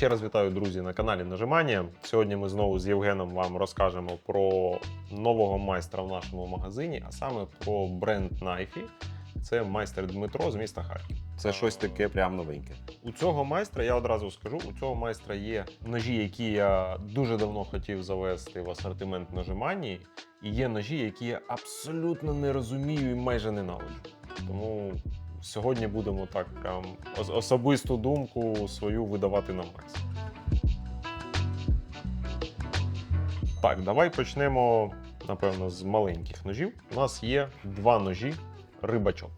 Ще раз вітаю, друзі, на каналі Нажимання. Сьогодні ми знову з Євгеном вам розкажемо про нового майстра в нашому магазині, а саме про бренд Найфі. Це майстер Дмитро з міста Харків. Це щось таке прям новеньке. У цього майстра, я одразу скажу, у цього майстра є ножі, які я дуже давно хотів завести в асортимент нажиманні, і є ножі, які я абсолютно не розумію і майже ненавиджу. Тому сьогодні будемо так прям особисту думку свою видавати на Макс. Так, давай почнемо, напевно, з маленьких ножів. У нас є два ножі рибачок.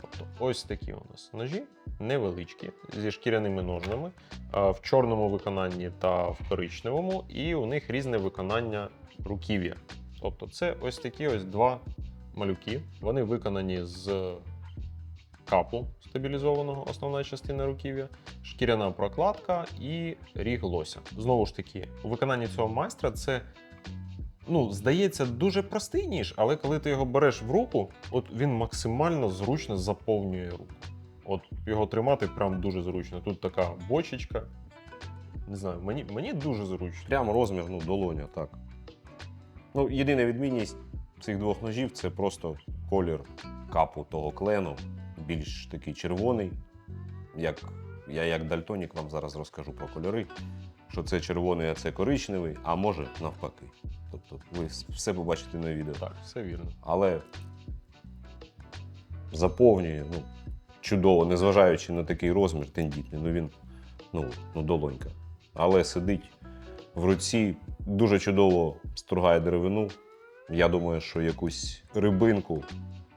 Тобто ось такі у нас ножі, невеличкі, зі шкіряними ножнами, в чорному виконанні та в коричневому, і у них різне виконання руків'я. Тобто, це ось такі ось два малюки. Вони виконані з капу стабілізованого, основна частина руків'я, шкіряна прокладка і ріг лося. Знову ж таки, у виконанні цього майстра це ну, здається, дуже простий ніж, але коли ти його береш в руку, от він максимально зручно заповнює руку. От його тримати прям дуже зручно. Тут така бочечка. Не знаю, мені, мені дуже зручно. Прям розмір, ну, долоня, так. Ну, єдина відмінність цих двох ножів це просто колір капу того клену, більш такий червоний. Як я як дальтонік вам зараз розкажу про кольори, що це червоний, а це коричневий, а може навпаки. Тобто ви все побачите на відео. Так, все вірно. але заповнює ну, чудово, незважаючи на такий розмір тендітний. Ну він ну, ну, долонька. Але сидить в руці, дуже чудово стругає деревину. Я думаю, що якусь рибинку,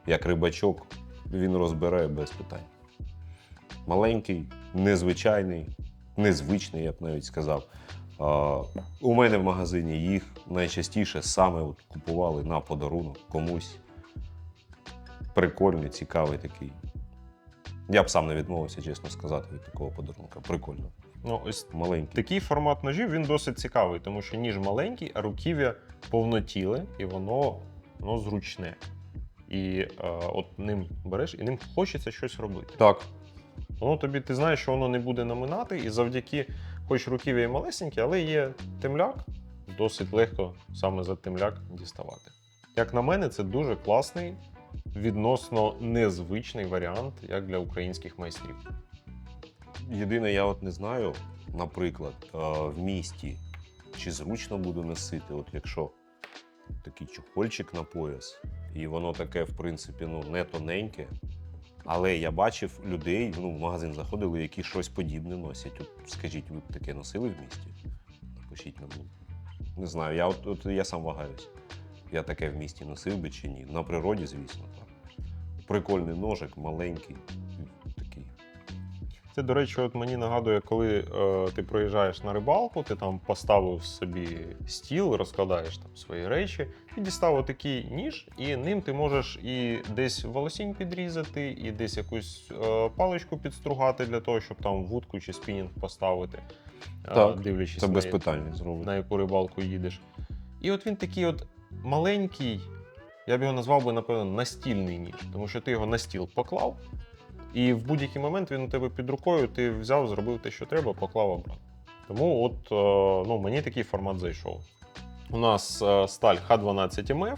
як рибачок, він розбере без питань. Маленький, незвичайний, незвичний, я б навіть сказав. У мене в магазині їх найчастіше саме от купували на подарунок комусь. Прикольний, цікавий такий. Я б сам не відмовився, чесно сказати, від такого подарунка. Прикольно. Ну, ось Маленький. такий формат ножів він досить цікавий, тому що ніж маленький, а руків'я повнотіле, і воно, воно зручне. І е, от ним береш, і ним хочеться щось робити. Так. Воно тобі, ти знаєш, що воно не буде наминати, і завдяки, хоч руків'я і малесенькі, але є темляк, досить легко саме за темляк діставати. Як на мене, це дуже класний, відносно незвичний варіант, як для українських майстрів. Єдине, я от не знаю, наприклад, е, в місті, чи зручно буду носити, от якщо такий чохольчик на пояс, і воно таке, в принципі, ну, не тоненьке. Але я бачив людей, ну, в магазин заходили, які щось подібне носять. От скажіть, ви б таке носили в місті? Напишіть на блог. Не знаю, я от, от я сам вагаюсь. Я таке в місті носив би чи ні. На природі, звісно, так. Прикольний ножик, маленький. Це, до речі, от мені нагадує, коли е, ти проїжджаєш на рибалку, ти там поставив собі стіл, розкладаєш там свої речі, і дістав такий ніж, і ним ти можеш і десь волосінь підрізати, і десь якусь е, паличку підстругати для того, щоб там вудку чи спінінг поставити, е, дивлячись Це на, без питань на яку рибалку їдеш. І от він такий от маленький, я б його назвав би, напевно, настільний ніж, тому що ти його на стіл поклав, і в будь-який момент він у тебе під рукою, ти взяв, зробив те, що треба, поклав обратно. Тому от е, ну, мені такий формат зайшов. У нас е, сталь Х12МФ,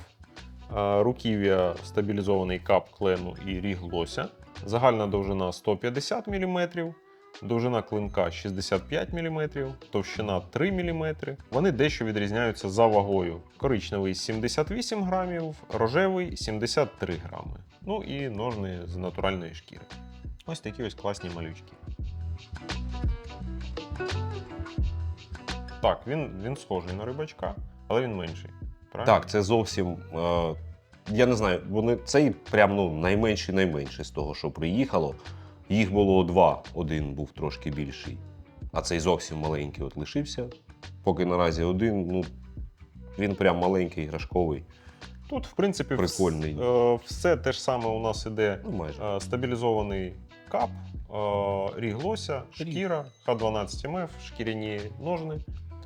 е, руків'я стабілізований кап клену і ріг лося. Загальна довжина 150 мм, довжина клинка 65 мм, товщина 3 мм. Вони дещо відрізняються за вагою. Коричневий 78 грамів, рожевий 73 грами. Ну і ножни з натуральної шкіри. Ось такі ось класні малючки. Так, він, він схожий на рибачка, але він менший. Правильно? Так, це зовсім. Е, я не знаю, вони цей прям ну, найменший найменший з того, що приїхало. Їх було два, один був трошки більший, а цей зовсім маленький от лишився. Поки наразі один, ну він прям маленький, іграшковий. Тут, в принципі, Прикольний. е, все те ж саме у нас іде Ну, майже. Е, стабілізований кап, е, ріг лося, шкіра, Х12МФ, шкіряні ножни.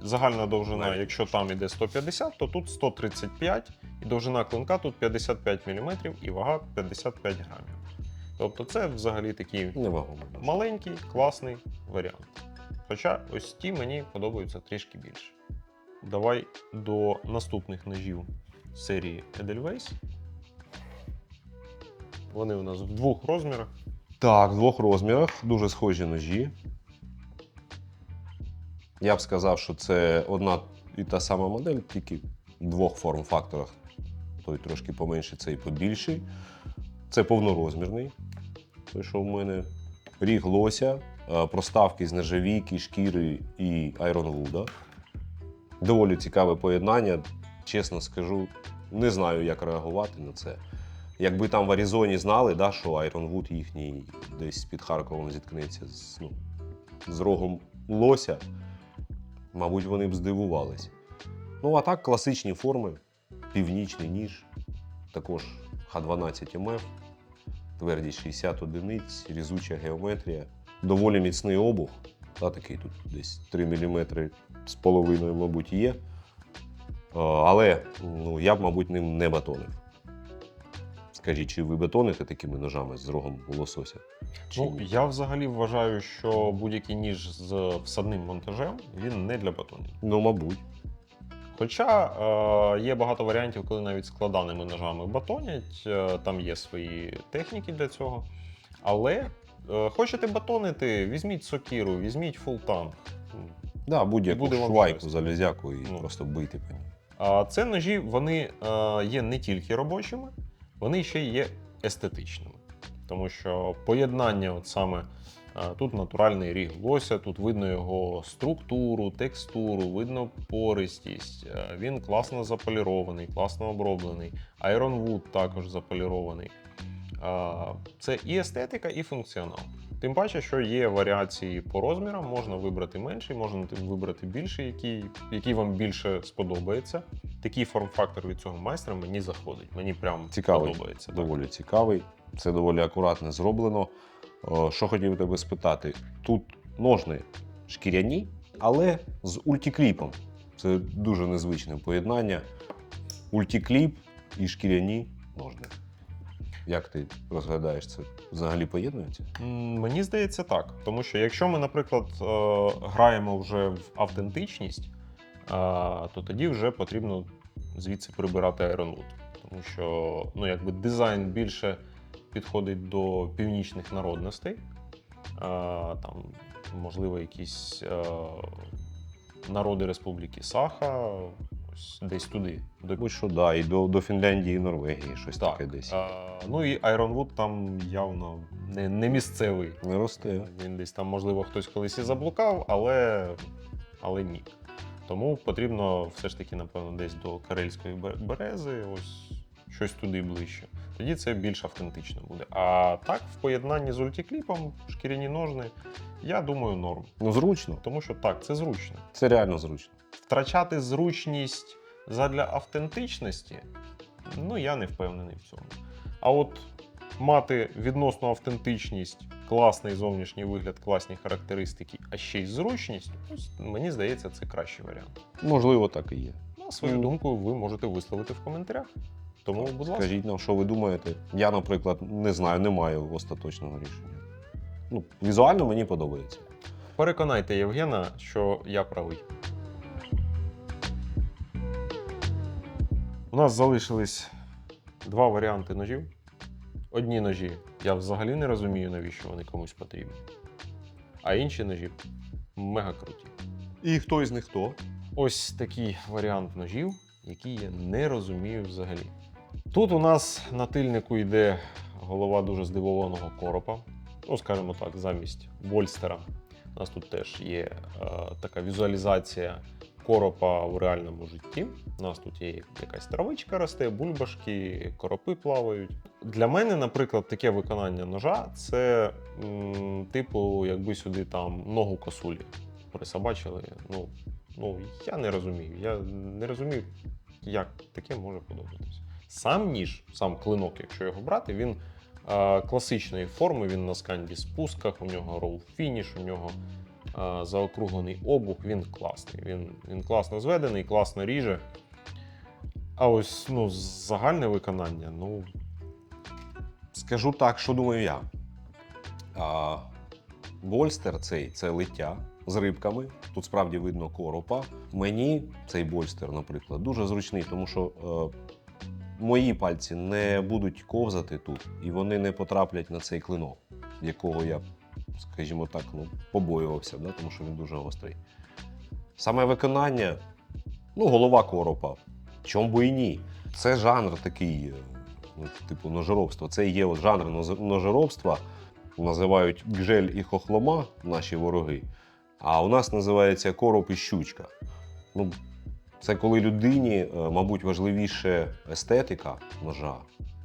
Загальна довжина, Навіть якщо там іде 150, то тут 135, і довжина клинка тут 55 мм і вага 55 грамів. Тобто це взагалі такий Невагомо. маленький, класний варіант. Хоча ось ті мені подобаються трішки більше. Давай до наступних ножів серії Edelweiss. Вони у нас в двох розмірах. Так, в двох розмірах, дуже схожі ножі. Я б сказав, що це одна і та сама модель, тільки в двох форм-факторах. Той трошки поменший, цей побільший. Це повнорозмірний. Той, що в мене ріг лося, е, проставки з нержавійки, шкіри і айронвуда. Доволі цікаве поєднання. Чесно скажу, не знаю, як реагувати на це. Якби там в Аризоні знали, да, що Айронвуд їхній десь під Харковом зіткнеться з, ну, з рогом лося, мабуть, вони б здивувались. Ну, а так, класичні форми, північний ніж, також Х12 МФ, твердість 60 одиниць, різуча геометрія, доволі міцний обух, та, такий тут десь 3 мм з половиною, мабуть, є. Е, Але ну, я б, мабуть, ним не батонив. Скажіть, чи ви бетоните такими ножами з рогом лосося? Чи Ну, ні? я взагалі вважаю, що будь-який ніж з всадним монтажем він не для батонів. ну мабуть. Хоча е, є багато варіантів, коли навіть складаними ножами батонять, е, там є свої техніки для цього. Але е, хочете батонити, візьміть сокіру, візьміть фултан. Да, будь-яку Буде вам швайку, залізяку і Ну. просто бийте по ній. А це ножі вони е, є не тільки робочими, вони ще є естетичними. Тому що поєднання, от саме е, тут натуральний ріг лося, тут видно його структуру, текстуру, видно пористість. е, Він класно заполірований, класно оброблений. Айронвуд також заполірований. Це і естетика, і функціонал. Тим паче, що є варіації по розмірам, можна вибрати менший, можна вибрати більший, який, який вам більше сподобається. Такий форм-фактор від цього майстра мені заходить. Мені прям Цікавий, подобається. так. Доволі цікавий. Це доволі акуратно зроблено. Що хотів тебе спитати? Тут ножни шкіряні, але з ультікліпом. Це дуже незвичне поєднання. Ультікліп і шкіряні ножни. Як ти розглядаєш це? Взагалі поєднується? Мені здається так. Тому що якщо ми, наприклад, е, граємо вже в автентичність, е, то тоді вже потрібно звідси прибирати Iron Wood. Тому що ну, якби дизайн більше підходить до північних народностей. Е, Там, можливо, якісь народи Республіки Саха, ось десь туди. До Будь що, да, і до, до Фінляндії і Норвегії щось так. таке десь. Е, ну і Wood там явно не, не місцевий. Не росте. Він десь там, можливо, хтось колись і заблукав, але, але ні. Тому потрібно все ж таки, напевно, десь до карельської берези, ось щось туди ближче. Тоді це більш автентично буде. А так, в поєднанні з ультікліпом, шкіряні ножни, я думаю, норм. Ну, зручно. Тому що так, це зручно. Це реально зручно. Втрачати зручність задля автентичності, ну я не впевнений в цьому. А от мати відносну автентичність, класний зовнішній вигляд, класні характеристики, а ще й зручність, ось мені здається, це кращий варіант. Можливо, так і є. Ну, а свою Ну. думку ви можете висловити в коментарях. Тому, будь ласка. Скажіть нам, що ви думаєте. Я, наприклад, не знаю, не маю остаточного рішення. Ну, візуально мені подобається. Переконайте Євгена, що я правий. У нас залишились два варіанти ножів. Одні ножі я взагалі не розумію, навіщо вони комусь потрібні. А інші ножі мега круті. І хто із них хто? Ось такий варіант ножів, який я не розумію взагалі. Тут у нас на тильнику йде голова дуже здивованого коропа. Ну, скажімо так, замість Вольстера. У нас тут теж є е, така візуалізація коропа в реальному житті. У нас тут є якась травичка росте, бульбашки, коропи плавають. Для мене, наприклад, таке виконання ножа це м, типу, якби сюди там ногу косулі присобачили. Ну, ну я не розумію. Я не розумію, як таке може подобатись. Сам ніж, сам клинок, якщо його брати, він е, класичної форми, він на сканді спусках, у нього ролл фініш, у нього заокруглений обух, він класний. Він, він класно зведений, класно ріже. А ось ну, загальне виконання, ну, Скажу так, що думаю я. А, Вольстер цей це лиття. з рибками. Тут справді видно коропа. Мені цей больстер, наприклад, дуже зручний, тому що е, мої пальці не будуть ковзати тут, і вони не потраплять на цей клинок, якого я, скажімо так, ну, побоювався, да, тому що він дуже гострий. Саме виконання, ну, голова коропа. Чом би і ні? Це жанр такий, е, ну, типу, ножоробства. Це є от жанр ножоробства. Називають гжель і хохлома наші вороги. А у нас називається короб і щучка. Ну, це коли людині, е, мабуть, важливіше естетика ножа,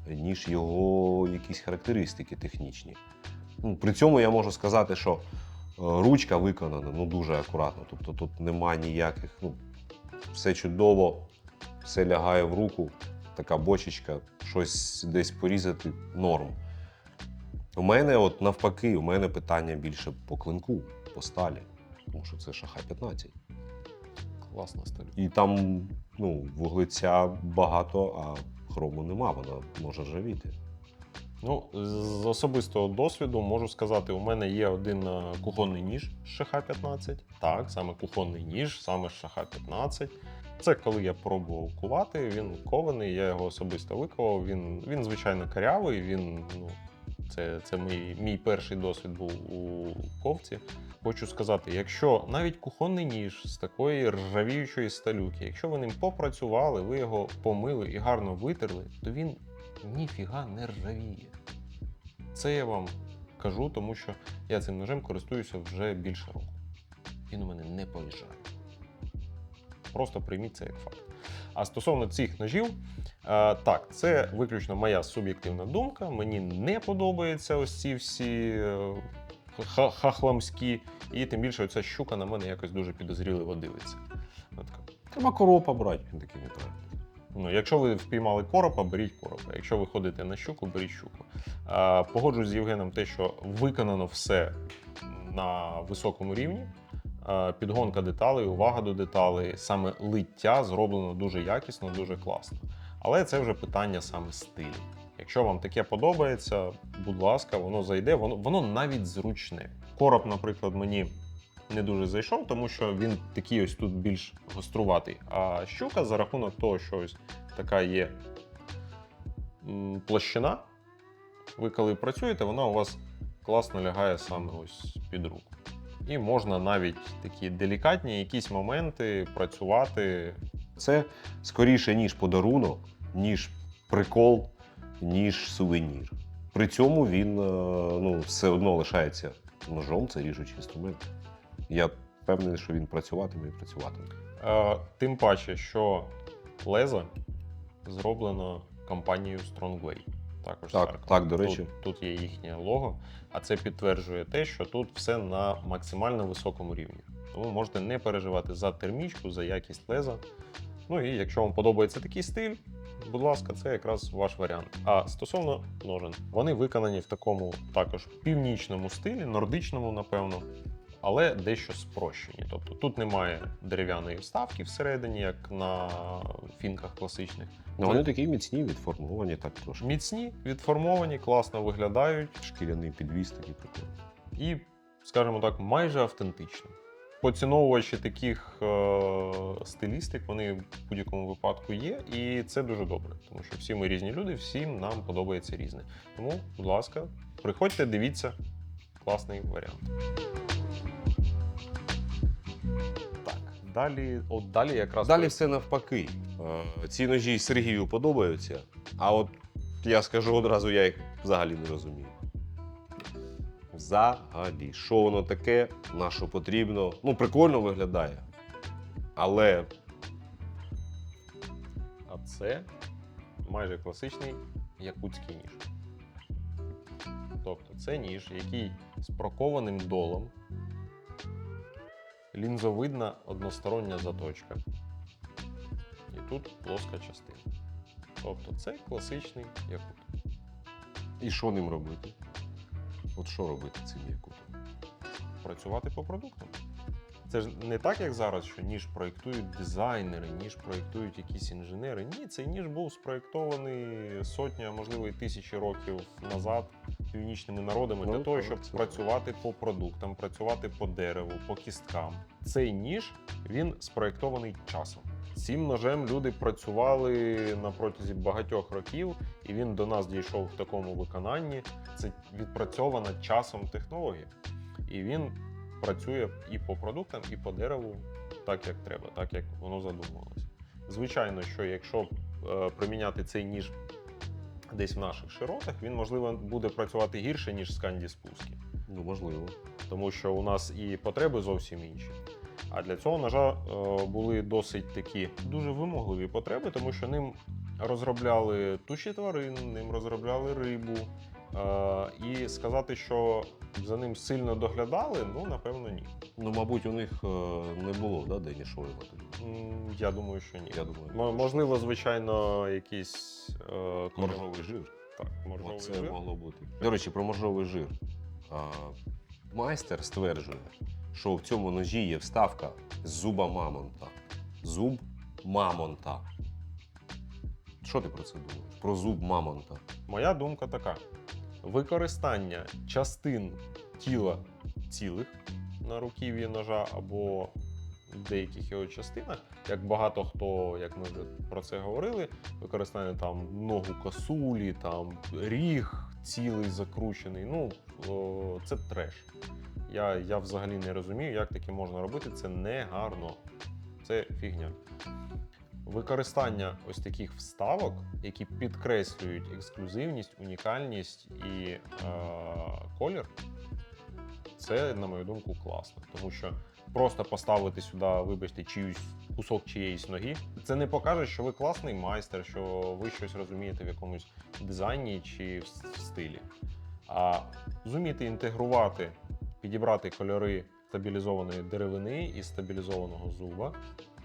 ніж його якісь характеристики технічні. Ну, при цьому я можу сказати, що е, ручка виконана ну, дуже акуратно. Тобто тут нема ніяких, ну, все чудово, все лягає в руку, така бочечка, щось десь порізати норм. У мене, от навпаки, у мене питання більше по клинку, по сталі, тому що це шахай 15. Класна стиль. І там ну, вуглеця багато, а хрому нема, вона може ржавіти. Ну, з особистого досвіду можу сказати, у мене є один е, кухонний ніж з ШХ-15. Так, саме кухонний ніж, саме з ШХ-15. Це коли я пробував кувати, він кований, я його особисто виковав. Він, він звичайно карявий, він, ну, це, це мій, мій перший досвід був у ковці. Хочу сказати, якщо навіть кухонний ніж з такої ржавіючої сталюки, якщо ви ним попрацювали, ви його помили і гарно витерли, то він ніфіга не ржавіє. Це я вам кажу, тому що я цим ножем користуюся вже більше року. Він у мене не поїжджає. Просто прийміть це як факт. А стосовно цих ножів, е, так, це виключно моя суб'єктивна думка. Мені не подобаються ось ці всі е, хахламські, і тим більше оця щука на мене якось дуже підозріливо дивиться. Вона Треба коропа брати, він такий неправильний. Ну, якщо ви впіймали коропа, беріть коропа. Якщо ви ходите на щуку, беріть щуку. Погоджуюсь з Євгеном, те, що виконано все на високому рівні. Підгонка деталей, увага до деталей, саме лиття зроблено дуже якісно, дуже класно. Але це вже питання саме стилю. Якщо вам таке подобається, будь ласка, воно зайде, воно, воно навіть зручне. Короб, наприклад, мені не дуже зайшов, тому що він такий ось тут більш гоструватий. А щука за рахунок того, що ось така є площина. Ви коли працюєте, вона у вас класно лягає саме ось під руку. І можна навіть такі делікатні якісь моменти працювати. Це скоріше, ніж подарунок, ніж прикол, ніж сувенір. При цьому він е, ну, все одно лишається ножом, це ріжучий інструмент. Я впевнений, що він працюватиме і працюватиме. Е, тим паче, що лезо зроблено компанією Strongway. Також Так, так, до речі. Тут, тут є їхнє лого, а це підтверджує те, що тут все на максимально високому рівні. Тому можете не переживати за термічку, за якість леза. Ну і якщо вам подобається такий стиль, будь ласка, це якраз ваш варіант. А стосовно ножен, вони виконані в такому також північному стилі, нордичному, напевно, але дещо спрощені. Тобто тут немає дерев'яної вставки всередині, як на фінках класичних. Ну, вони такі міцні, відформовані так трошки. Міцні, відформовані, класно виглядають Шкіряний підвіз такий прикольний. і, скажімо так, майже автентично. Поціновувачі таких е- стилістик вони в будь-якому випадку є, і це дуже добре, тому що всі ми різні люди, всім нам подобається різне. Тому, будь ласка, приходьте, дивіться, класний варіант. Далі, от далі якраз Далі все навпаки. Е, Ці ножі Сергію подобаються, а от я скажу одразу, я їх взагалі не розумію. Взагалі, що воно таке, на що потрібно. Ну, прикольно виглядає. Але А це майже класичний якутський ніж. Тобто це ніж, який з прокованим долом, лінзовидна одностороння заточка. І тут плоска частина. Тобто це класичний якут. і що ним робити? От що робити цим якутом? Працювати по продуктам. Це ж не так, як зараз, що ніж проєктують дизайнери, ніж проєктують якісь інженери. Ні, цей ніж був спроєктований сотні, а можливо і тисячі років назад північними народами Ну, для того, щоб працювати по продуктам, працювати по дереву, по кісткам. Цей ніж він спроєктований часом. Цим ножем люди працювали на протязі багатьох років, і він до нас дійшов в такому виконанні. Це відпрацьована часом технологія. І він працює і по продуктам, і по дереву так, як треба, так як воно задумувалось. Звичайно, що якщо е, приміняти цей ніж десь в наших широтах, він можливо буде працювати гірше, ніж сканді спуски, Ну, можливо. тому що у нас і потреби зовсім інші. А для цього на жаль, були досить такі дуже вимогливі потреби, тому що ним розробляли туші тварин, ним розробляли рибу. Е, і сказати, що за ним сильно доглядали, ну напевно, ні. Ну, мабуть, у них е, не було, да, Дені Шойла тоді. М, Я думаю, що ні. Я думаю, М- Можливо, звичайно, якийсь е, моржовий жир. Так, моржовий Оце жир. могло бути. До речі, про моржовий жир. А, майстер стверджує, що в цьому ножі є вставка з зуба мамонта. Зуб мамонта. Що ти про це думаєш? Про зуб мамонта. Моя думка така: використання частин тіла цілих на руків'ї ножа або в деяких його частинах, як багато хто, як ми вже про це говорили, використання там ногу косулі, там ріг цілий закручений. Ну це треш. Я, я взагалі не розумію, як таке можна робити. Це не гарно. Це фігня. Використання ось таких вставок, які підкреслюють ексклюзивність, унікальність і е, колір, це, на мою думку, класно. Тому що просто поставити сюди, вибачте, чиюсь кусок чиєїсь ноги, це не покаже, що ви класний майстер, що ви щось розумієте в якомусь дизайні чи в стилі. А зуміти інтегрувати, підібрати кольори стабілізованої деревини і стабілізованого зуба,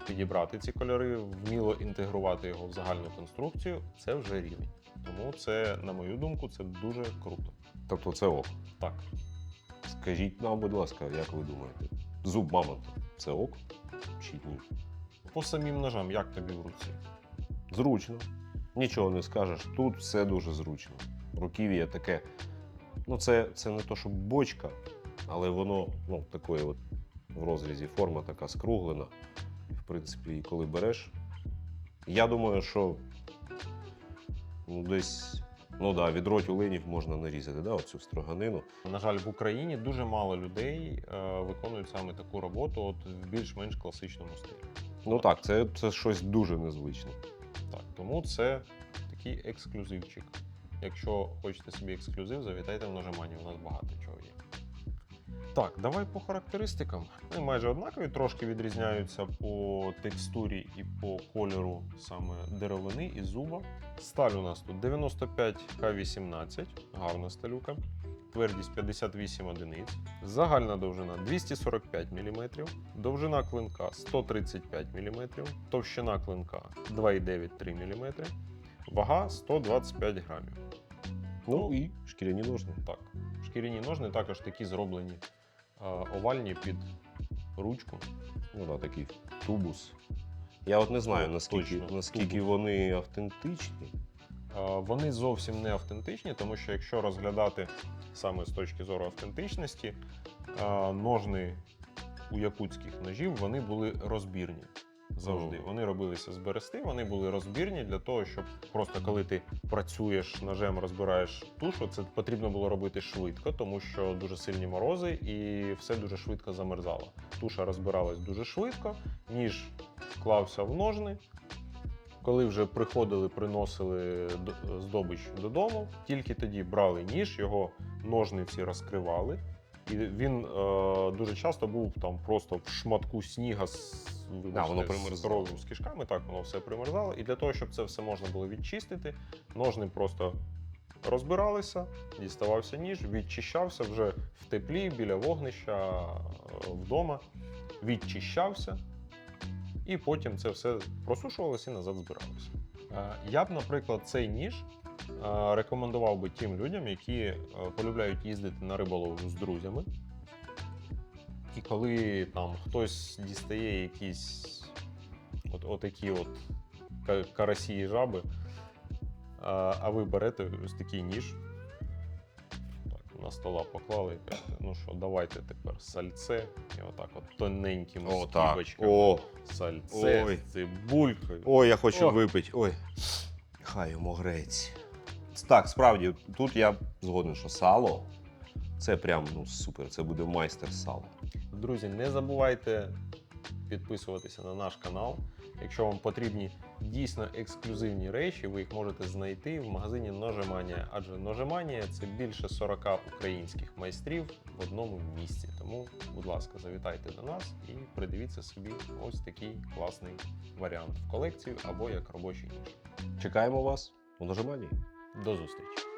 підібрати ці кольори, вміло інтегрувати його в загальну конструкцію це вже рівень. Тому це, на мою думку, це дуже круто. Тобто це ок. Так, Скажіть нам, будь ласка, як ви думаєте? Зуб мамонта це ок чи ні? по самим ножам, як тобі в руці? Зручно. Нічого не скажеш. Тут все дуже зручно. Руків'я таке. Ну, це, це не то, що бочка, але воно ну, такої от в розрізі форма така скруглена. В принципі, і коли береш. Я думаю, що ну, десь ну, да, відро тюленів можна нарізати, да, оцю строганину. На жаль, в Україні дуже мало людей е, виконують саме таку роботу от в більш-менш класичному стилі. Ну так, це, це щось дуже незвичне. Так, тому це такий ексклюзивчик. Якщо хочете собі ексклюзив, завітайте в нажимання, у нас багато чого є. Так, давай по характеристикам. Вони майже однакові, трошки відрізняються по текстурі і по кольору саме деревини і зуба. Сталь у нас тут 95К18, гарна сталюка. Твердість 58 одиниць, загальна довжина 245 мм, довжина клинка 135 мм, товщина клинка 2,93 мм, вага 125 грамів. Ну і шкіряні ножни. Так, шкіряні ножни також такі зроблені овальні під ручку. Ну да, такий тубус. Я от не знаю, наскільки, точно, наскільки тубус. вони автентичні. Вони зовсім не автентичні, тому що якщо розглядати саме з точки зору автентичності, ножни у якутських ножів вони були розбірні. Завжди Мгм. вони робилися з берести, вони були розбірні для того, щоб просто коли ти працюєш ножем, розбираєш тушу, це потрібно було робити швидко, тому що дуже сильні морози і все дуже швидко замерзало. Туша розбиралась дуже швидко, ніж клався в ножни, коли вже приходили, приносили здобич додому, тільки тоді брали ніж, його ножниці розкривали. І він е, дуже часто був там просто в шматку сніга з, вибачте, воно з примерзало. з кишками, так воно все примерзало. І для того, щоб це все можна було відчистити, ножни просто розбиралися, діставався ніж, відчищався вже в теплі біля вогнища е, вдома, відчищався, і потім це все просушувалося і назад збиралося. Е, Я б, наприклад, цей ніж рекомендував би тим людям, які е, полюбляють їздити на риболовлю з друзями. І коли там хтось дістає якісь от, отакі от карасі і жаби, а, ви берете ось такий ніж, на стола поклали і кажете, ну що, давайте тепер сальце. І отак от тоненькими О, так. скибочками. О, Сальце Ой. з цибулькою. Ой, я хочу О. випити. Ой. Хай йому грець. Так, справді, тут я згоден, що сало це прям ну, супер. Це буде майстер сала. Друзі, не забувайте підписуватися на наш канал. Якщо вам потрібні дійсно ексклюзивні речі, ви їх можете знайти в магазині Ножеманія. Адже Ножеманія це більше 40 українських майстрів в одному місці. Тому, будь ласка, завітайте до нас і придивіться собі ось такий класний варіант в колекцію або як робочий ніж. Чекаємо вас у нажиманні. До зустрічі!